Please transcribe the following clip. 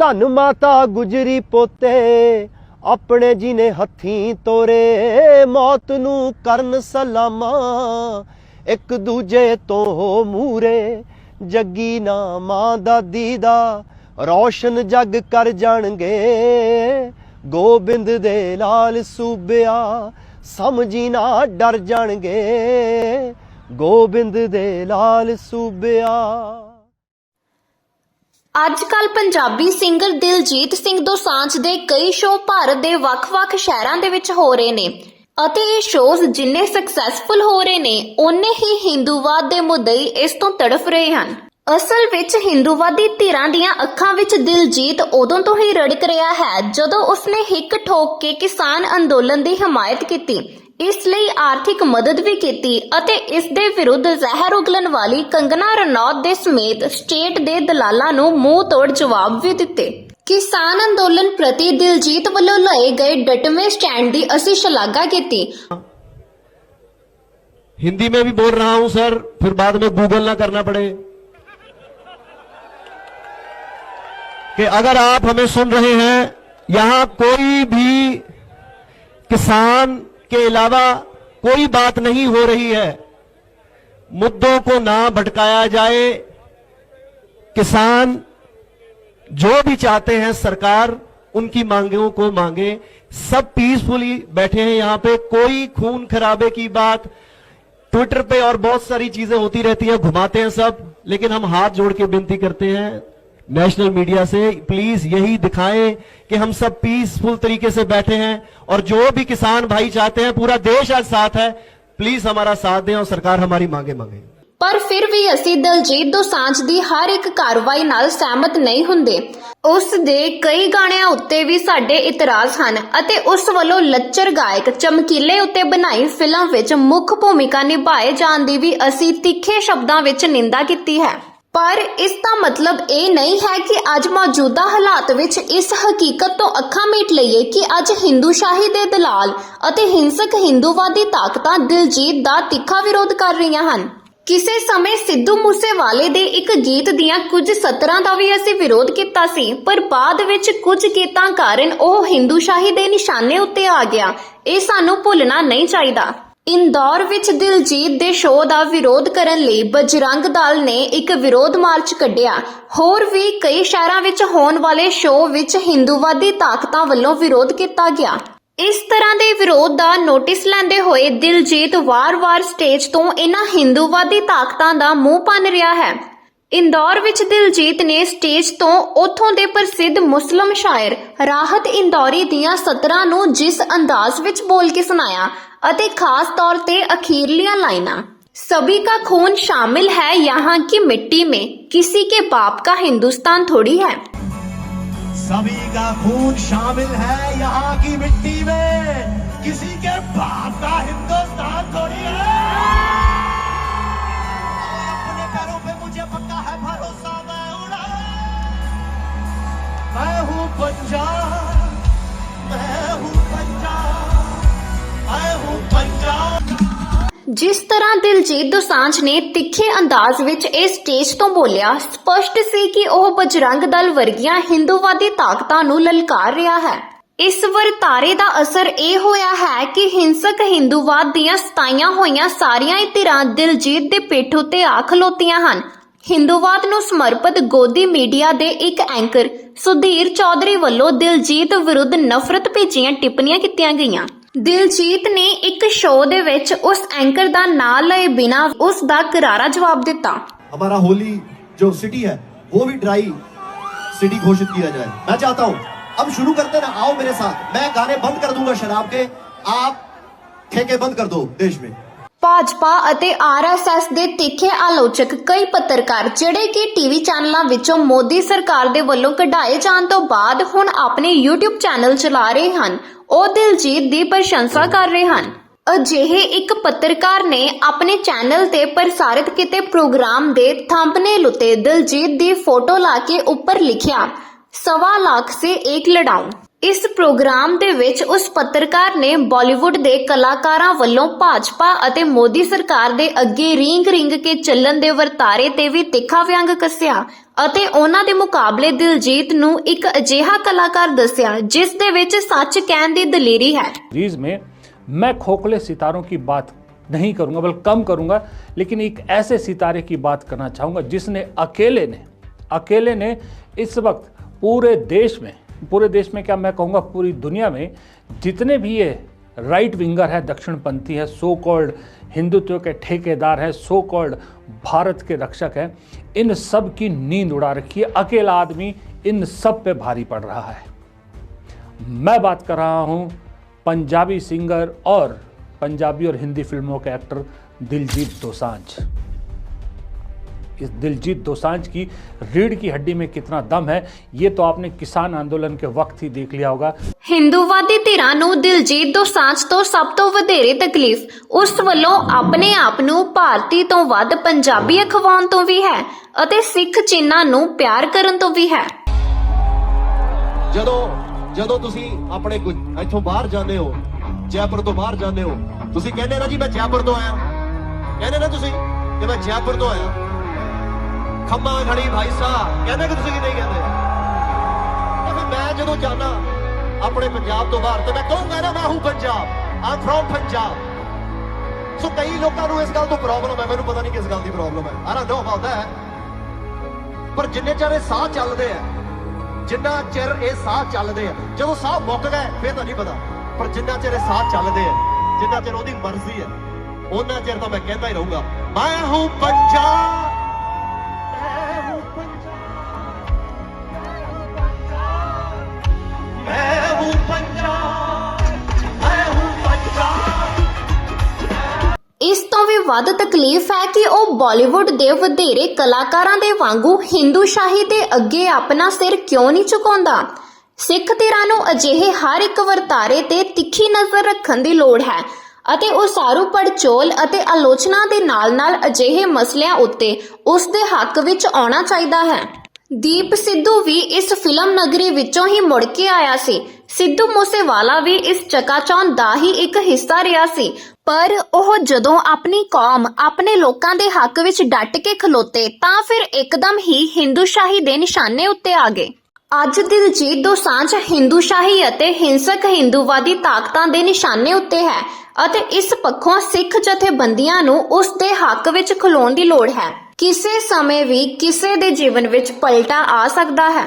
ਧੰਨ ਮਾਤਾ ਗੁਜਰੀ ਪੋਤੇ, ਆਪਣੇ ਜੀ ਨੇ ਹੱਥੀਂ ਤੋਰੇ, ਮੌਤ ਨੂੰ ਕਰਨ ਸਲਾਮਾ, ਇੱਕ ਦੂਜੇ ਤੋਂ ਮੂਰੇ, ਜੱਗੀ ਨਾ ਮਾਂ ਦਾਦੀ ਦਾ ਰੌਸ਼ਨ ਜੱਗ ਕਰ ਜਾਣਗੇ। ਗੋਬਿੰਦ ਦੇ ਲਾਲ ਸੂਬਿਆ ਸਮਝੀ ਨਾ ਡਰ ਜਾਣਗੇ। ਗੋਬਿੰਦ ਦੇ ਲਾਲ ਸੂਬਿਆ ਅੱਜ ਕੱਲ ਪੰਜਾਬੀ ਸਿੰਗਰ ਦਿਲਜੀਤ ਸਿੰਘ ਦੋਸਾਂਝ ਦੇ ਕਈ ਸ਼ੋਅ ਭਾਰਤ ਦੇ ਵੱਖ-ਵੱਖ ਸ਼ਹਿਰਾਂ ਦੇ ਵਿੱਚ ਹੋ ਰਹੇ ਨੇ। ਅਤੇ ਇਹ ਸ਼ੋਜ਼ ਜਿੰਨੇ ਸਕਸੈਸਫੁਲ ਹੋ ਰਹੇ ਨੇ, ਓਨੇ ਹੀ ਹਿੰਦੂਵਾਦ ਦੇ ਮੁੱਦਈ ਇਸ ਤੋਂ ਤੜਫ ਰਹੇ ਹਨ। ਅਸਲ ਵਿੱਚ ਹਿੰਦੂਵਾਦੀ ਧਿਰਾਂ ਦੀਆਂ ਅੱਖਾਂ ਵਿੱਚ ਦਿਲਜੀਤ ਉਦੋਂ ਤੋਂ ਹੀ ਰੜਕ ਰਿਹਾ ਹੈ ਜਦੋਂ ਉਸਨੇ ਹਿੱਕ ਠੋਕ ਕੇ ਕਿਸਾਨ ਅੰਦੋਲਨ ਦੀ ਹਮਾਇਤ ਕੀਤੀ। ਇਸ ਲਈ ਆਰਥਿਕ ਮਦਦ ਵੀ ਕੀਤੀ ਅਤੇ ਇਸ ਦੇ ਵਿਰੁੱਧ ਜ਼ਹਿਰ ਉਗਲਣ ਵਾਲੀ ਕੰਗਨਾ ਰਣੌਤ ਦੇ ਸਮੇਤ ਸਟੇਟ ਦੇ ਦਲਾਲਾਂ ਨੂੰ ਮੂੰਹ ਤੋੜ ਜਵਾਬ ਵੀ ਦਿੱਤੇ ਕਿਸਾਨ ਅੰਦੋਲਨ ਪ੍ਰਤੀ ਦਿਲਜੀਤ ਵੱਲੋਂ ਲਏ ਗਏ ਡਟਵੇਂ ਸਟੈਂਡ ਦੀ ਅਸੀਂ ਸ਼ਲਾਘਾ ਕੀਤੀ हिंदी में भी बोल रहा हूं सर फिर बाद में गूगल ना करना पड़े कि अगर आप हमें सुन रहे हैं यहां कोई भी किसान के अलावा कोई बात नहीं हो रही है। मुद्दों को ना भटकाया जाए। किसान जो भी चाहते हैं सरकार उनकी मांगों को मांगे। सब पीसफुली बैठे हैं यहाँ पे। कोई खून खराबे की बात ट्विटर पे और बहुत सारी चीज़ें होती रहती हैं, घुमाते हैं सब। लेकिन हम हाथ जोड़ के विनती करते हैं नेशनल मीडिया से प्लीज यही दिखाएं कि हम सब पीसफुल तरीके से बैठे हैं और जो भी किसान भाई चाहते हैं पूरा देश आज साथ है प्लीज हमारा साथ दें और सरकार हमारी मांगे मांगे ਪਰ ਫਿਰ ਵੀ ਅਸੀਂ ਦਲਜੀਤ ਦੋਸਾਂਝ ਦੀ ਹਰ ਇੱਕ ਕਾਰਵਾਈ ਨਾਲ ਸਹਿਮਤ ਨਹੀਂ ਹੁੰਦੇ ਉਸ ਦੇ ਕਈ ਗਾਣਿਆਂ ਉੱਤੇ ਵੀ ਸਾਡੇ ਇਤਰਾਜ਼ ਹਨ ਅਤੇ ਉਸ ਵੱਲੋਂ ਲੱਚਰ ਗਾਇਕ ਚਮਕੀਲੇ ਉੱਤੇ ਬਣਾਈ ਫਿਲਮ ਵਿੱਚ ਮੁੱਖ ਭੂਮਿਕਾ ਨਿਭਾਏ ਜਾਣ ਦੀ ਵੀ ਅਸੀਂ ਤਿੱਖੇ ਸ਼ਬਦਾਂ ਵਿੱਚ ਨਿੰਦਾ ਕੀਤੀ ਹੈ ਪਰ ਇਸ ਦਾ ਮਤਲਬ ਇਹ ਨਹੀਂ ਹੈ ਕਿ ਅੱਜ ਮੌਜੂਦਾ ਹਾਲਾਤ ਵਿੱਚ ਇਸ ਹਕੀਕਤ ਤੋਂ ਅੱਖਾਂ ਮੀਟ ਲਈਏ ਕਿ ਅੱਜ ਹਿੰਦੂ ਦੇ ਦਲਾਲ ਅਤੇ ਹਿੰਸਕ ਹਿੰਦੂਵਾਦੀ ਤਾਕਤਾਂ ਦਿਲਜੀਤ ਦਾ ਤਿੱਖਾ ਵਿਰੋਧ ਕਰ ਰਹੀਆਂ ਹਨ। ਕਿਸੇ ਸਮੇਂ ਸਿੱਧੂ ਮੂਸੇਵਾਲੇ ਦੇ ਇੱਕ ਗੀਤ ਦੀਆਂ ਕੁਝ ਸਤਰਾਂ ਦਾ ਵੀ ਅਸੀਂ ਵਿਰੋਧ ਕੀਤਾ ਸੀ, ਪਰ ਬਾਅਦ ਵਿੱਚ ਕੁਝ ਗੀਤਾਂ ਕਾਰਨ ਉਹ ਹਿੰਦੂ ਸ਼ਾਹੀ ਦੇ ਨਿਸ਼ਾਨੇ ਉੱਤੇ ਆ ਗਿਆ। ਇਹ ਸਾਨੂੰ ਭੁੱਲਣਾ ਨਹੀਂ ਚਾਹੀਦਾ। ਇੰਦੌਰ ਵਿੱਚ ਦਿਲਜੀਤ ਦੇ ਸ਼ੋਅ ਦਾ ਵਿਰੋਧ ਕਰਨ ਲਈ ਬਜਰੰਗ ਦਲ ਨੇ ਇੱਕ ਵਿਰੋਧ ਮਾਰਚ ਕੱਢਿਆ। ਹੋਰ ਵੀ ਕਈ ਸ਼ਹਿਰਾਂ ਵਿੱਚ ਹੋਣ ਵਾਲੇ ਸ਼ੋਅ ਵਿੱਚ ਹਿੰਦੂਵਾਦੀ ਤਾਕਤਾਂ ਵੱਲੋਂ ਵਿਰੋਧ ਕੀਤਾ ਗਿਆ। ਇਸ ਤਰ੍ਹਾਂ ਦੇ ਵਿਰੋਧ ਦਾ ਨੋਟਿਸ ਲੈਂਦੇ ਹੋਏ ਦਿਲਜੀਤ ਵਾਰ-ਵਾਰ ਸਟੇਜ ਤੋਂ ਇਹਨਾਂ ਹਿੰਦੂਵਾਦੀ ਤਾਕਤਾਂ ਦਾ ਮੂੰਹ ਭੰਨ ਰਿਹਾ ਹੈ। ਇੰਦੌਰ ਵਿੱਚ ਦਿਲਜੀਤ ਨੇ ਸਟੇਜ ਤੋਂ ਉੱਥੋਂ ਦੇ ਪ੍ਰਸਿੱਧ ਮੁਸਲਮ ਸ਼ਾਇਰ ਰਾਹਤ ਇੰਦੌਰੀ ਦੀਆਂ ਸਤਰਾਂ ਨੂੰ ਜਿਸ ਅੰਦਾਜ਼ ਵਿੱਚ ਬੋਲ ਕੇ ਸੁਣਾਇਆ ਅਤੇ ਖਾਸ ਤੌਰ ਤੇ ਅਖੀਰਲੀਆਂ ਲਾਈਨਾਂ सभी का खून शामिल है यहाँ की मिट्टी में किसी के बाप का हिंदुस्तान थोड़ी है सभी का खून शामिल है यहाँ की मिट्टी में किसी के बाप का हिंदुस्तान थोड़ी है अपने पैरों पे मुझे पक्का है भरोसा मैं उड़ा मैं हूँ पंजाब ਜਿਸ ਤਰ੍ਹਾਂ ਦਿਲਜੀਤ ਦੋਸਾਂਝ ਨੇ ਤਿੱਖੇ ਅੰਦਾਜ਼ ਵਿੱਚ ਇਹ ਸਟੇਜ ਤੋਂ ਬੋਲਿਆ, ਸਪਸ਼ਟ ਸੀ ਕਿ ਉਹ ਬਜਰੰਗ ਦਲ ਵਰਗੀਆਂ ਹਿੰਦੂਵਾਦੀ ਤਾਕਤਾਂ ਨੂੰ ਲਲਕਾਰ ਰਿਹਾ ਹੈ। ਇਸ ਵਰਤਾਰੇ ਦਾ ਅਸਰ ਇਹ ਹੋਇਆ ਹੈ ਕਿ ਹਿੰਸਕ ਹਿੰਦੂਵਾਦ ਦੀਆਂ ਸਤਾਈਆਂ ਹੋਈਆਂ ਸਾਰੀਆਂ ਹੀ ਧਿਰਾਂ ਦਿਲਜੀਤ ਦੇ ਪਿੱਠ ਉੱਤੇ ਆ ਖਲੋਤੀਆਂ ਹਨ। ਹਿੰਦੂਵਾਦ ਨੂੰ ਸਮਰਪਿਤ ਗੋਦੀ ਮੀਡੀਆ ਦੇ ਇੱਕ ਐਂਕਰ ਸੁਧੀਰ ਚੌਧਰੀ ਵੱਲੋਂ ਦਿਲਜੀਤ ਵਿਰੁੱਧ ਨਫ਼ਰਤ ਭੇਜੀਆਂ ਟਿੱਪਣੀਆਂ ਕੀਤੀਆਂ ਗਈਆਂ। ਦਿਲਜੀਤ ਨੇ ਇੱਕ ਸ਼ੋਅ ਦੇ ਵਿੱਚ ਉਸ ਐਂਕਰ ਦਾ ਨਾਂ ਲਏ ਬਿਨਾਂ ਉਸ ਦਾ ਕਰਾਰਾ ਜਵਾਬ ਦਿੱਤਾ हमारा होली जो सिटी है वो भी ड्राई सिटी घोषित किया जाए मैं चाहता हूं अब शुरू करते ना आओ मेरे साथ मैं गाने बंद कर दूंगा शराब के आप ठेके बंद कर दो देश में ਭਾਜਪਾ ਅਤੇ ਆਰਐਸਐਸ ਦੇ ਤਿੱਖੇ ਆਲੋਚਕ ਕਈ ਪੱਤਰਕਾਰ ਜਿਹੜੇ ਕਿ ਟੀਵੀ ਚੈਨਲਾਂ ਵਿੱਚੋਂ ਮੋਦੀ ਸਰਕਾਰ ਦੇ ਵੱਲੋਂ ਕਢਾਏ ਜਾਣ ਤੋਂ ਬਾਅਦ ਹੁਣ ਆਪਣੇ YouTube ਚੈਨਲ ਚਲਾ ਰਹੇ ਹਨ ਉਹ ਦਿਲਜੀਤ ਦੀ ਪ੍ਰਸ਼ੰਸਾ ਕਰ ਰਹੇ ਹਨ। ਅਜਿਹੇ ਇੱਕ ਪੱਤਰਕਾਰ ਨੇ ਆਪਣੇ ਚੈਨਲ ਤੇ ਪ੍ਰਸਾਰਿਤ ਕੀਤੇ ਪ੍ਰੋਗਰਾਮ ਦੇ ਥੰਬਨੇਲ ਉੱਤੇ ਦਿਲਜੀਤ ਦੀ ਫੋਟੋ ਲਾ ਕੇ ਉੱਪਰ ਲਿਖਿਆ, ਸਵਾ ਲੱਖ ਸੇ ਇੱਕ ਲੜਾਊਂ ਇਸ ਪ੍ਰੋਗਰਾਮ ਦੇ ਵਿੱਚ ਉਸ ਪੱਤਰਕਾਰ ਨੇ ਬਾਲੀਵੁੱਡ ਦੇ ਕਲਾਕਾਰਾਂ ਵੱਲੋਂ ਭਾਜਪਾ ਅਤੇ ਮੋਦੀ ਸਰਕਾਰ ਦੇ ਅੱਗੇ ਰਿੰਗ ਰਿੰਗ ਕੇ ਚੱਲਣ ਦੇ ਵਰਤਾਰੇ ਤੇ ਵੀ ਤਿੱਖਾ ਵਿਅੰਗ ਕੱਸਿਆ। ਅਤੇ ਉਹਨਾਂ ਦੇ ਮੁਕਾਬਲੇ ਦਿਲਜੀਤ ਨੂੰ ਇੱਕ ਅਜਿਹਾ ਕਲਾਕਾਰ ਦੱਸਿਆ ਜਿਸ ਦੇ ਵਿੱਚ ਸੱਚ ਕਹਿਣ ਦੀ ਦਲੇਰੀ ਹੈ सीरीज में मैं खोखले सितारों की बात नहीं करूंगा बल्कि कम करूंगा लेकिन एक ऐसे सितारे की बात करना चाहूंगा जिसने अकेले ने अकेले ने इस वक्त पूरे देश में पूरे देश में क्या मैं कहूंगा पूरी दुनिया में जितने भी ये राइट विंगर है दक्षिणपंथी है सो कॉल्ड हिंदुत्व के ठेकेदार हैं सो कॉल्ड भारत के रक्षक हैं। इन सब की नींद उड़ा रखी है। अकेला आदमी इन सब पे भारी पड़ रहा है। मैं बात कर रहा हूँ पंजाबी सिंगर और पंजाबी और हिंदी फ़िल्मों के एक्टर दिलजीत दोसांझ। इस दिलजीत दोसांझ की रीढ़ की हड्डी में कितना दम है, ये तो आपने किसान आंदोलन के वक्त ही देख लिया होगा। ਹਿੰਦੂਵਾਦੀ ਧਿਰਾਂ ਨੂੰ ਦਿਲਜੀਤ ਦੋਸਾਂਝ ਤੋਂ ਸਭ ਤੋਂ ਵਧੇਰੇ ਤਕਲੀਫ। ਉਸ ਵੱਲੋਂ ਆਪਣੇ ਆਪ ਨੂੰ ਭਾਰਤੀ ਤੋਂ ਵੱਧ ਪੰਜਾਬੀ ਅਖਵਾਉਣ ਤੋਂ ਵੀ ਹੈ ਅਤੇ ਸਿੱਖ ਚਿੰਨ੍ਹਾਂ ਨੂੰ ਪਿਆਰ ਕਰਨ ਤੋਂ ਵੀ ਹੈ। ਜਦੋਂ ਜਦੋਂ ਤੁਸੀਂ ਆਪਣੇ ਗੁ- ਇੱਥੋਂ ਬਾਹਰ ਜਾਂਦੇ ਹੋ, ਜੈਪੁਰ ਤੋਂ ਬਾਹਰ ਜਾਂਦੇ ਹੋ, ਤੁਸੀਂ ਕਹਿੰਦੇ ਨਾ ਜੀ ਮੈਂ ਜੈਪੁਰ ਤੋਂ ਆਇਆ। ਕਹਿੰਦੇ ਨਾ ਤੁਸੀਂ ਕਿ ਮੈਂ ਜੈਪੁਰ ਤੋਂ ਆਇਆ। ਖੰਮਾ ਖੜੀ ਭਾਈ ਸਾਹਿਬ ਕਹਿੰਦੇ ਕਿ ਤੁਸੀਂ ਕਿ ਨਹੀਂ ਕਹਿੰਦੇ? ਤੇ ਫਿਰ ਮੈਂ ਜਦੋਂ ਜਾਣਾ ਆਪਣੇ ਪੰਜਾਬ ਤੋਂ ਬਾਹਰ ਤੇ ਮੈਂ ਕਹੂੰਗਾ ਨਾ, ਮੈਂ ਹੂੰ Punjab I'm from Punjab. So ਕਈ ਲੋਕਾਂ ਨੂੰ ਇਸ ਗੱਲ ਤੋਂ ਪ੍ਰੋਬਲਮ ਹੈ, ਮੈਨੂੰ ਪਤਾ ਨਹੀਂ ਕਿਸ ਗੱਲ ਦੀ ਪ੍ਰੋਬਲਮ ਹੈ। I don't know about that ਪਰ ਜਿੰਨੇ ਚਿਰ ਇਹ ਸਾਹ ਚੱਲਦੇ ਆ, ਜਿੰਨਾ ਚਿਰ ਇਹ ਸਾਹ ਚੱਲਦੇ ਆ, ਜਦੋਂ ਸਾਹ ਮੁੱਕ ਗਏ ਫਿਰ ਤਾਂ ਨਹੀਂ ਪਤਾ। ਪਰ ਜਿੰਨਾ ਚਿਰ ਇਹ ਸਾਹ ਚੱਲਦੇ ਆ, ਜਿੰਨਾ ਚਿਰ ਉਹਦੀ ਮਰਜ਼ੀ ਹੈ, ਉਹਨਾਂ ਚਿਰ ਤਾਂ ਮੈਂ ਕਹਿੰਦਾ ਹੀ ਰਹੂੰਗਾ, ਮੈਂ ਹੂੰ ਪੰਜਾਬ। ਵੀ ਵੱਧ ਤਕਲੀਫ ਹੈ ਕਿ ਉਹ ਬਾਲੀਵੁੱਡ ਦੇ ਵਧੇਰੇ ਕਲਾਕਾਰਾਂ ਦੇ ਵਾਂਗੂ ਹਿੰਦੂ ਸ਼ਾਹੀ ਦੇ ਅੱਗੇ ਆਪਣਾ ਸਿਰ ਕਿਉਂ ਨਹੀਂ ਝੁਕਾਉਂਦਾ? ਸਿੱਖ ਧਿਰਾਂ ਨੂੰ ਅਜਿਹੇ ਹਰ ਇੱਕ ਵਰਤਾਰੇ ਤੇ ਤਿੱਖੀ ਨਜ਼ਰ ਰੱਖਣ ਦੀ ਲੋੜ ਹੈ ਅਤੇ ਉਸਾਰੂ ਪੜਚੋਲ ਅਤੇ ਆਲੋਚਨਾ ਦੇ ਨਾਲ-ਨਾਲ ਅਜਿਹੇ ਮਸਲਿਆਂ ਉੱਤੇ ਉਸ ਦੇ ਹੱਕ ਵਿੱਚ ਆਉਣਾ ਚਾਹੀਦਾ ਹੈ। ਦੀਪ ਸਿੱਧੂ ਵੀ ਇਸ ਫਿਲਮ ਨਗਰੀ ਵਿੱਚੋਂ ਹੀ ਮੁੜ ਕੇ ਆਇਆ ਸੀ। ਸਿੱਧੂ ਮੂਸੇਵਾਲਾ ਵੀ ਇਸ ਚਕਾਚੌਂਧ ਦਾ ਹੀ ਇੱਕ ਹਿੱਸਾ ਰਿਹਾ ਸੀ। ਪਰ ਉਹ ਜਦੋਂ ਆਪਣੀ ਕੌਮ ਆਪਣੇ ਲੋਕਾਂ ਦੇ ਹੱਕ ਵਿੱਚ ਡਟ ਕੇ ਖਲੋਤੇ, ਤਾਂ ਫਿਰ ਇੱਕਦਮ ਹੀ ਹਿੰਦੂ ਦੇ ਨਿਸ਼ਾਨੇ ਉੱਤੇ ਆ ਗਏ। ਅੱਜ ਦਿਲਜੀਤ ਦੋਸਾਂਝ ਹਿੰਦੂ ਸ਼ਾਹੀ ਅਤੇ ਹਿੰਸਕ ਹਿੰਦੂਵਾਦੀ ਤਾਕਤਾਂ ਦੇ ਨਿਸ਼ਾਨੇ ਉੱਤੇ ਹੈ ਅਤੇ ਇਸ ਪੱਖੋਂ ਸਿੱਖ ਜਥੇਬੰਦੀਆਂ ਨੂੰ ਉਸ ਦੇ ਹੱਕ ਵਿੱਚ ਖਲੋਣ ਦੀ ਲੋੜ ਹੈ। ਕਿਸੇ ਸਮੇਂ ਵੀ ਕਿਸੇ ਦੇ ਜੀਵਨ ਵਿੱਚ ਪਲਟਾ ਆ ਸਕਦਾ ਹੈ।